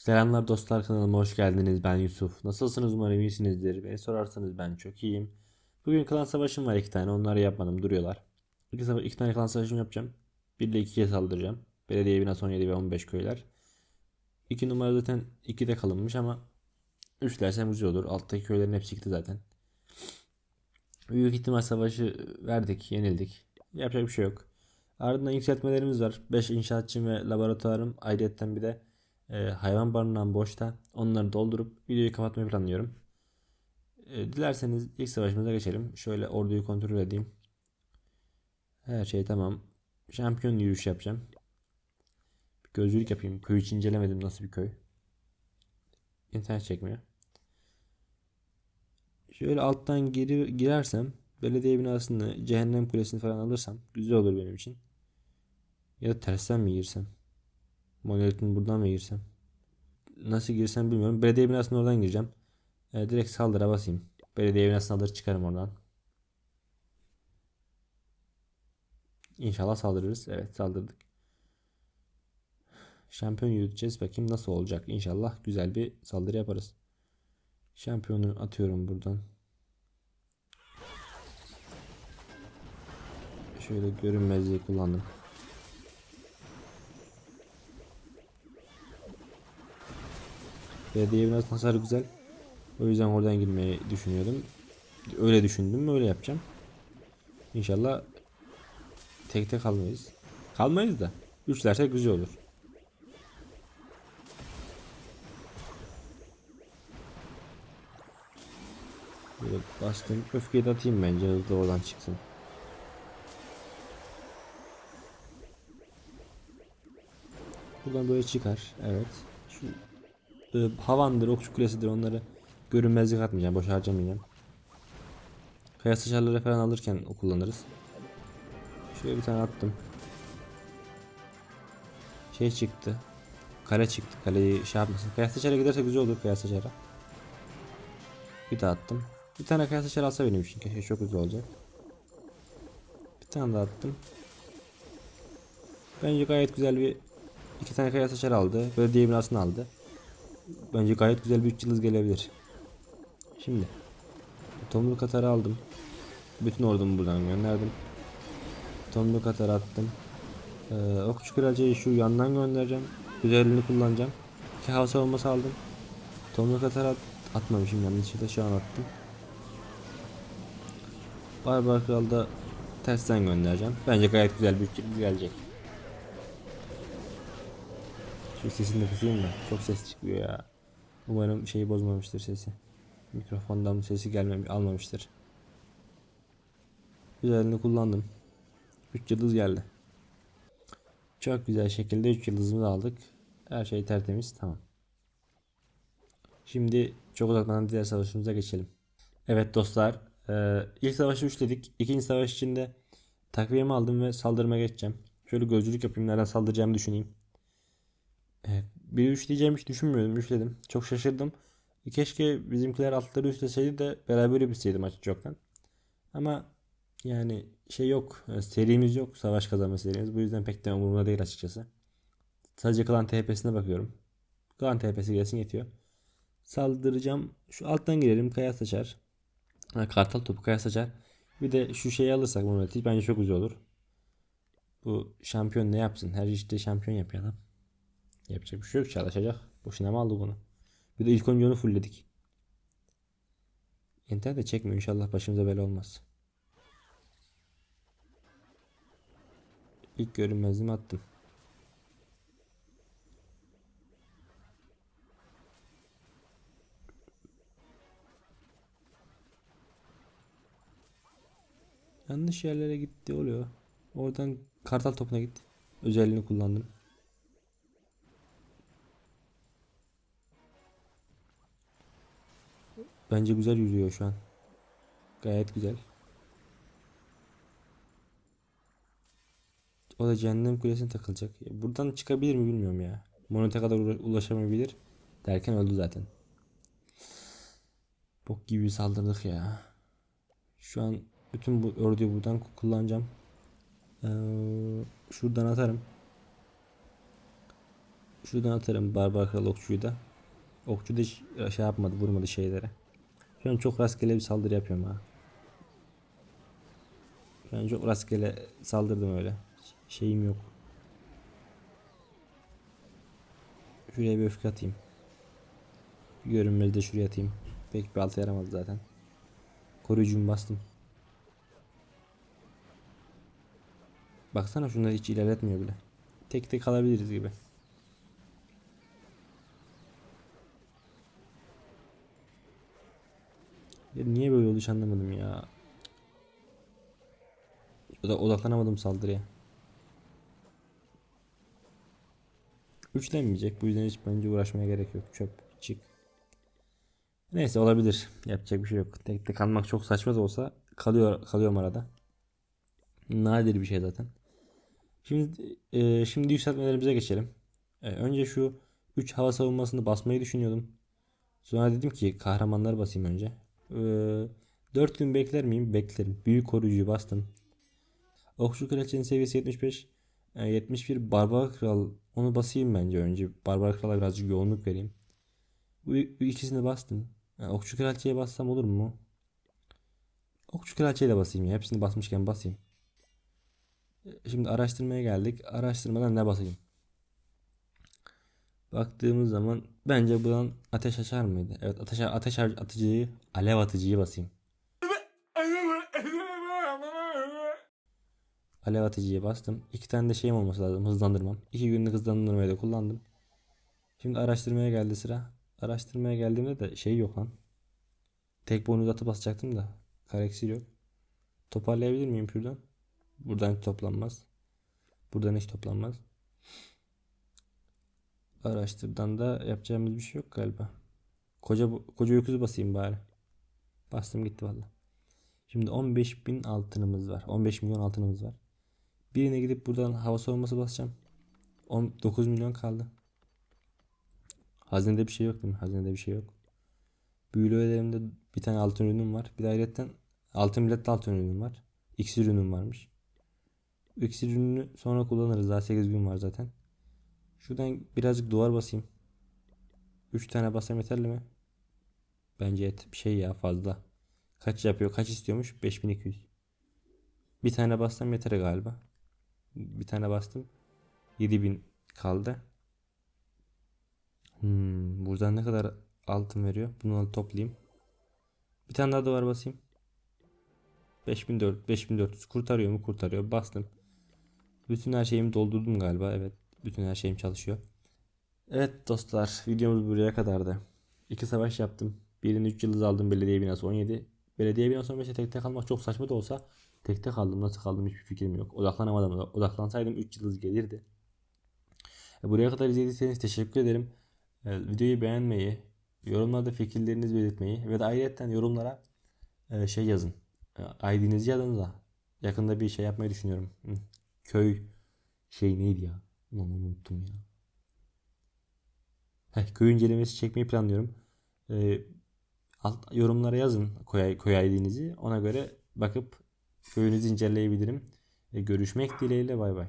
Selamlar dostlar kanalıma hoş geldiniz. Ben Yusuf. Nasılsınız umarım iyisinizdir. Beni sorarsanız ben çok iyiyim. Bugün klan savaşım var iki tane. Onları yapmadım duruyorlar. İki, sava- iki tane klan savaşım yapacağım. Bir ile ikiye saldıracağım. Belediye binası 17 ve 15 köyler. İki numara zaten 2'de kalınmış ama 3 dersem güzel olur. Alttaki köylerin hepsi gitti zaten. Büyük ihtimal savaşı verdik, yenildik. Yapacak bir şey yok. Ardından yükseltmelerimiz var. 5 inşaatçım ve laboratuvarım. Ayrıca bir de e, hayvan barınağım boşta. Onları doldurup videoyu kapatmayı planlıyorum. E, dilerseniz ilk savaşımıza geçelim. Şöyle orduyu kontrol edeyim. Her şey tamam. Şampiyon yürüyüş yapacağım. Bir gözlülük yapayım. Köyü hiç incelemedim nasıl bir köy. İnternet çekmiyor. Şöyle alttan geri girersem belediye binasını, cehennem kulesini falan alırsam güzel olur benim için. Ya da tersten mi girsem? Monolitin buradan mı girsem? Nasıl girsem bilmiyorum. Belediye binasının oradan gireceğim. E, direkt saldıra basayım. Belediye binasını alır çıkarım oradan. İnşallah saldırırız. Evet saldırdık. Şampiyon yürüteceğiz. Bakayım nasıl olacak. İnşallah güzel bir saldırı yaparız. Şampiyonu atıyorum buradan. Şöyle görünmezliği kullandım. Belediye biraz hasar güzel. O yüzden oradan girmeyi düşünüyordum. Öyle düşündüm öyle yapacağım. İnşallah tek tek kalmayız. Kalmayız da. Üçlerse güzel olur. Böyle bastım. Öfkeyi de atayım bence hızlı oradan çıksın. Buradan böyle çıkar. Evet. Şu havandır, okçu kulesidir onları görünmezlik atmayacağım. Boş harcamayacağım. Kaya sıçarları falan alırken kullanırız. Şöyle bir tane attım. Şey çıktı. Kale çıktı. Kaleyi şey yapmasın. Kaya sıçara giderse güzel olur kaya sıçara. Bir daha attım. Bir tane kaya sıçara alsa benim için. Keşke çok güzel olacak. Bir tane daha attım. Bence gayet güzel bir iki tane kaya sıçara aldı. Belediye binasını aldı. Bence gayet güzel bir 3 yıldız gelebilir. Şimdi Tomruk Katar'ı aldım. Bütün ordumu buradan gönderdim. Tomruk Katar'ı attım. Ee, Okçu Kraliçeyi şu yandan göndereceğim. Güzelliğini kullanacağım. İki hava savunması aldım. Tomruk Katar'ı at atmamışım yanlışlıkla şu an attım. Barbar Kral'ı da tersten göndereceğim. Bence gayet güzel bir 3 yıldız gelecek. Şu sesini de kısayım da. Çok ses çıkıyor ya. Umarım şeyi bozmamıştır sesi. Mikrofondan sesi gelmem almamıştır. Güzelini kullandım. 3 yıldız geldi. Çok güzel şekilde 3 yıldızımızı aldık. Her şey tertemiz. Tamam. Şimdi çok uzaktan diğer savaşımıza geçelim. Evet dostlar. e, ilk savaşı üçledik. İkinci savaş içinde takviyemi aldım ve saldırıma geçeceğim. Şöyle gözcülük yapayım. Nereden saldıracağımı düşüneyim. Evet, bir üç diyeceğim hiç düşünmüyordum. Üçledim. Çok şaşırdım. Keşke bizimkiler altları üstleseydi de beraber bitseydi maçı çoktan. Ama yani şey yok. e, Serimiz yok. Savaş kazanma serimiz. Bu yüzden pek de umurumda değil açıkçası. Sadece klan TP'sine bakıyorum. Klan TP'si gelsin yetiyor. Saldıracağım. Şu alttan girelim. Kaya saçar. Kartal topu kaya saçar. Bir de şu şeyi alırsak monoliti bence çok güzel olur. Bu şampiyon ne yapsın? Her işte şampiyon yapıyor adam. Yapacak bir şey yok çalışacak. Boşuna mı aldık onu? Bir de ilk onu fullledik. İnternet de çekmiyor inşallah başımıza bela olmaz. İlk görünmezliğimi attım. Yanlış yerlere gitti oluyor. Oradan kartal topuna git. Özelliğini kullandım. Bence güzel yürüyor şu an. Gayet güzel. O da cehennem kulesine takılacak. Buradan çıkabilir mi bilmiyorum ya. Monete kadar ula- ulaşamayabilir. Derken öldü zaten. Bok gibi saldırdık ya. Şu an bütün bu orduyu buradan kullanacağım. Ee, şuradan atarım. Şuradan atarım barbar kral okçuyu da. Okçu da şey yapmadı vurmadı şeylere. Şu an çok rastgele bir saldırı yapıyorum ha. Şu an çok rastgele saldırdım öyle. Şeyim yok. Şuraya bir öfke atayım. Görünmez de şuraya atayım. Pek bir altı yaramadı zaten. Koruyucumu bastım. Baksana şunları hiç ilerletmiyor bile. Tek tek alabiliriz gibi. Ya niye böyle oldu hiç anlamadım ya. Oda- Odaklanamadım saldırıya. Üçlenmeyecek. Bu yüzden hiç bence uğraşmaya gerek yok. Çöp. Çık. Neyse olabilir. Yapacak bir şey yok. Tek tek kalmak çok saçma da olsa kalıyor kalıyorum arada. Nadir bir şey zaten. Şimdi e, şimdi yükseltmelerimize geçelim. E, önce şu 3 hava savunmasını basmayı düşünüyordum. Sonra dedim ki kahramanlar basayım önce. E, 4 gün bekler miyim? Beklerim. Büyük koruyucuyu bastım. Okçu kraliçenin seviyesi 75. E, 71 barbar kral. Onu basayım bence önce. Barbar krala birazcık yoğunluk vereyim. Bu, ikisini bastım. Okçu kraliçeye bassam olur mu? Okçu kraliçeye de basayım ya. Hepsini basmışken basayım. Şimdi araştırmaya geldik. Araştırmadan ne basayım? Baktığımız zaman bence buradan ateş açar mıydı? Evet ateş ateş atıcıyı, alev atıcıyı basayım. Alev atıcıya bastım. İki tane de şeyim olması lazım. Hızlandırmam. İki günlük hızlandırmayı da kullandım. Şimdi araştırmaya geldi sıra. Araştırmaya geldiğimde de şey yok lan. Tek bonus atı basacaktım da. Kareksir yok. Toparlayabilir miyim şuradan? Buradan hiç toplanmaz. Buradan hiç toplanmaz. Araştırdan da yapacağımız bir şey yok galiba. Koca koca öküzü basayım bari. Bastım gitti valla. Şimdi 15 bin altınımız var. 15 milyon altınımız var. Birine gidip buradan hava savunması basacağım. 9 milyon kaldı. Hazinede bir şey yok değil mi? Hazinede bir şey yok. Büyülü ödelimde bir tane altın ürünüm var. Bir de ayrıca altın millette altın ürünüm var. İksir ürünüm varmış. İksir ürünü sonra kullanırız. Daha 8 gün var zaten. Şuradan birazcık duvar basayım. 3 tane basam yeterli mi? Bence et bir şey ya fazla. Kaç yapıyor? Kaç istiyormuş? 5200. Bir tane bassam yeter galiba. Bir tane bastım. 7000 kaldı. Hmm, buradan ne kadar altın veriyor? Bunu toplayayım. Bir tane daha duvar basayım. 5400, 5400 kurtarıyor mu? Kurtarıyor. Bastım. Bütün her şeyimi doldurdum galiba. Evet. Bütün her şeyim çalışıyor. Evet dostlar. Videomuz buraya kadardı. İki savaş yaptım. Birini 3 yıldız aldım. Belediye binası 17. Belediye binası 15'e tek tek kalmak çok saçma da olsa tek tek kaldım. Nasıl kaldım hiçbir fikrim yok. Odaklanamadım. Odaklansaydım 3 yıldız gelirdi. E, Buraya kadar izlediyseniz teşekkür ederim. E, videoyu beğenmeyi, yorumlarda fikirlerinizi belirtmeyi ve de ayrıca yorumlara e, şey yazın. ID'nizi yazın da yakında bir şey yapmayı düşünüyorum. Köy şey neydi ya? Ulan unuttum ya. Heh, köy incelemesi çekmeyi planlıyorum. E, alt, yorumlara yazın koy, koy ID'nizi. Ona göre bakıp köyünüzü inceleyebilirim. E, görüşmek dileğiyle bay bay.